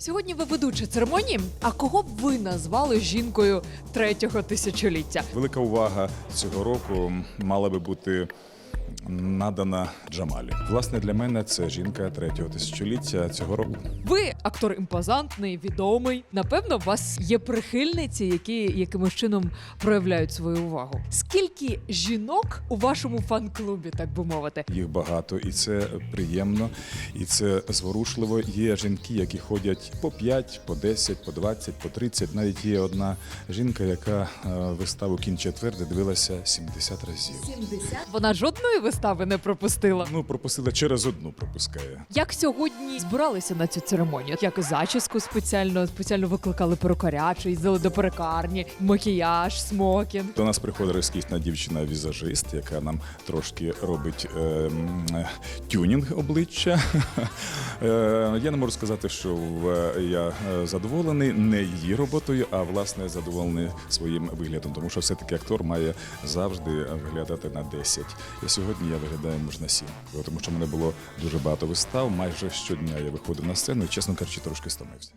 Сьогодні ви ведуча церемонії. А кого б ви назвали жінкою третього тисячоліття? Велика увага цього року мала би бути надана Джамалі. Власне, для мене це жінка третього тисячоліття цього року. Ви актор імпозантний, відомий. Напевно, у вас є прихильниці, які якимось чином проявляють свою увагу. Скільки жінок у вашому фан-клубі, так би мовити? Їх багато, і це приємно, і це зворушливо. Є жінки, які ходять по 5, по 10, по 20, по 30. Навіть є одна жінка, яка е, виставу кін четвер дивилася 70 разів. Вона жодної вистави не пропустила. Ну, пропустила через одну, пропускає. Як сьогодні збиралися на цю церемонію? Як зачіску спеціально спеціально викликали перукаря, чи їздили до перукарні, макіяж, смокінг. До нас приходить розкішна дівчина-візажист, яка нам трошки робить е, е, тюнінг обличчя. Е, я не можу сказати, що в- я е, задоволений не її роботою, а власне задоволений своїм виглядом, тому що все-таки актор має завжди виглядати на 10. І сьогодні я виглядаю муж на сім, тому що в мене було дуже багато вистав. Майже щодня я виходив на сцену і, чесно кажучи, трошки стомився.